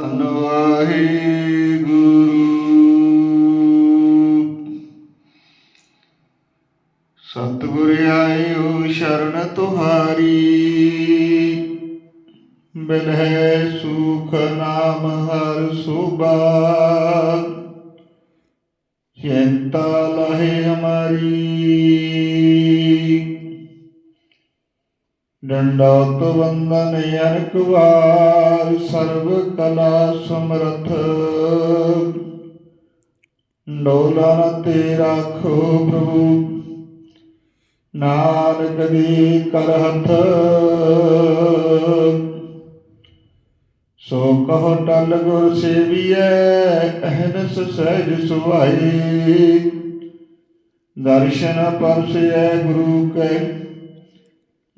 ਧੰਨ ਵਾਹਿਗੁਰੂ। ਸਤਿਗੁਰ ਆਇਓ ਸ਼ਰਨ ਤੁਹਾਰੀ। ਬਿਲਹਿ ਸੁਖ ਨਾਮ ਹਰ ਸੁਭਾ। ਚਿੰਤਾ ਲਹੇ ਹਮਾਰੀ ਡੰਡੋਤ ਵੰਦਨ ਅਨਕ ਵਾਰ ਸਰਬ ਕਲਾ ਸਮਰਥ ਡੋਲਾ ਤੇ ਰਾਖੋ ਪ੍ਰਭੂ ਨਾਨਕ ਦੀ ਕਰਹਥ ਸੋ ਕਹੋ ਟਲ ਗੁਰ ਸੇਵੀਐ ਅਹਨਸ ਸਹਿਜ ਸੁਭਾਈ ਦਰਸ਼ਨ ਪਰਸੈ ਗੁਰੂ ਕੈ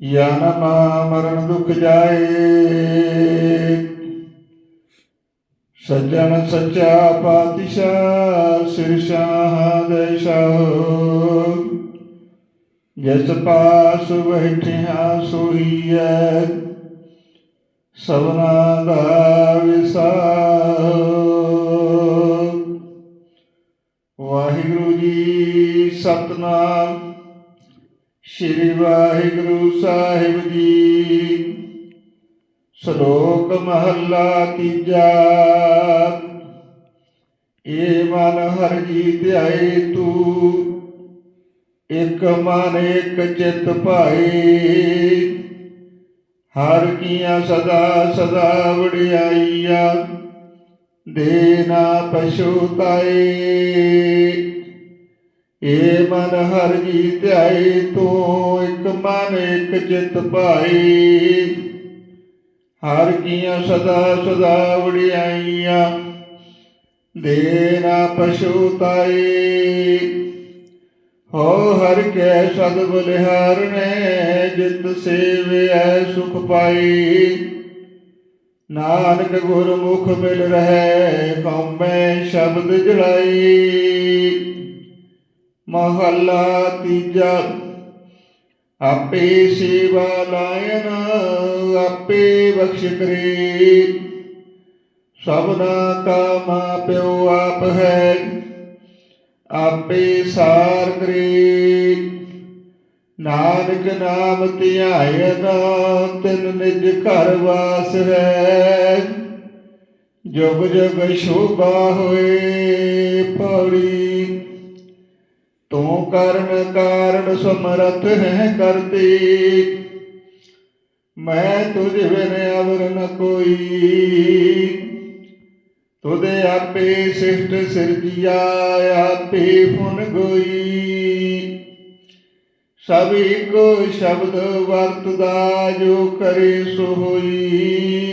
ਜਨਮ ਮਰਨ ਦੁਖ ਜਾਏ। ਸੱਜਣ ਸੱਚਾ ਪਾਤਸ਼ਾਹ ਸਿਰ ਸ਼ਾਹ ਦੇ ਸ਼ਾਹ ਜਿਸ ਪਾਸ ਬੈਠਿਆ ਸੋਹੀਐ ਸਭਨਾ ਦਾ ਵਿਸਾਰ ਵਾਹਿਗੁਰੂ ਜੀ, ਸਤਨਾਮ। ਸ਼੍ਰੀ ਵਾਹਿਗੁਰੂ ਸਾਹਿਬ ਜੀ। ਸ਼ਲੋਕ ਮਹੱਲਾ ਤੀਜਾ। ਏ ਮਨ ਹਰ ਜੀ ਧਿਆਏ ਤੂੰ, ਇਕ ਮਨ ਇਕ ਚਿਤ ਭਾਈ ਹਰ ਕੀਆਂ ਸਦਾ ਸਦਾ ਵਡਿਆਈਆ ਦੇਨਾ ਪਛੁਤਾਈ ਏ ਮਨ ਹਰ ਜੀ ਧਿਆਏ ਤੂੰ ਇਕ ਮਨ, ਇਕ ਚਿਤ ਭਾਈ। ਹਰ ਕੀਆਂ ਸਦਾ ਸਦਾ ਵਡਿਆਈਆਂ ਦੇਨਾ ਪਛੁਤਾਈ ਹੋ ਹਰ ਕੈ ਸਦ ਬਲਿਹਾਰਨੇ ਜਿਤ ਸੇਵਿਐ ਸੁਖ ਪਾਈ। ਨਾਨਕ ਗੁਰਮੁਖ ਮਿਲ ਰਹਿ ਕਉਮੈ ਸ਼ਬਦ ਜੜਾਈ ਮਹੱਲਾ ਤੀਜਾ। ਆਪੇ ਸੇਵਾ ਲਾਇਨ, ਆਪੇ ਬਖਸ਼ ਕਰੇ ਸਭਨਾ ਕਾ ਪਿਓ ਆਪ ਹੈ, ਆਪੇ ਸਾਰ ਕਰੇ ਨਾਨਕ ਨਾਮ ਧਿਆਇਨ ਤਿਨ ਨਿਜ ਘਰ ਵਾਸ ਹੈ। ਜੁਗ ਜੁਗ ਸ਼ੋਭਾ ਹੋਏ, ਪੌੜੀ ਤੂੰ ਕਰਨ ਕਾਰਨ ਸਮਰਥ ਹੈ ਕਰਤੇ। ਮੈਂ ਤੁਝ ਬਿਨ ਅਵਰ ਨ ਕੋਈ। ਤੁਦੇ ਆਪੇ ਸਿਸ਼ਟ ਸਿਰਜਿਆ, ਆਪੇ ਫੁਨ ਗੋਈ। ਸਭ ਇੱਕੋ ਸ਼ਬਦ ਵਰਤਦਾ, ਜੋ ਕਰੇ ਸੋ ਹੋਈ।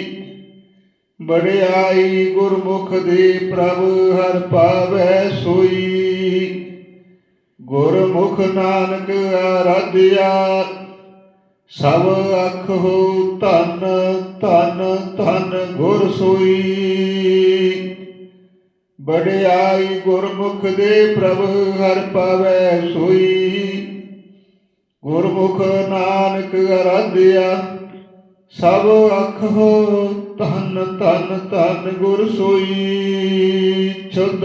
ਬੜਾਈ ਗੁਰਮੁਖ ਦੇ ਪ੍ਰਭ, ਹਰ ਪਾਵੈ ਸੋਈ। ਗੁਰਮੁਖ ਨਾਨਕ ਆਰਾਧਿਆ ਸਭ ਅੱਖੋ ਧਨ ਧਨ ਧਨ ਗੁਰ ਸੋਈ। ਬੜਾਈ ਗੁਰਮੁਖ ਦੇ ਪ੍ਰਭ ਹਰ ਪਾਵੈ ਸੋਈ। ਗੁਰਮੁਖ ਨਾਨਕ ਅਰਾਧਿਆ, ਸਭ ਅੱਖੋ ਧਨ ਧਨ ਧਨ ਗੁਰ ਸੋਈ। ਛੁਦ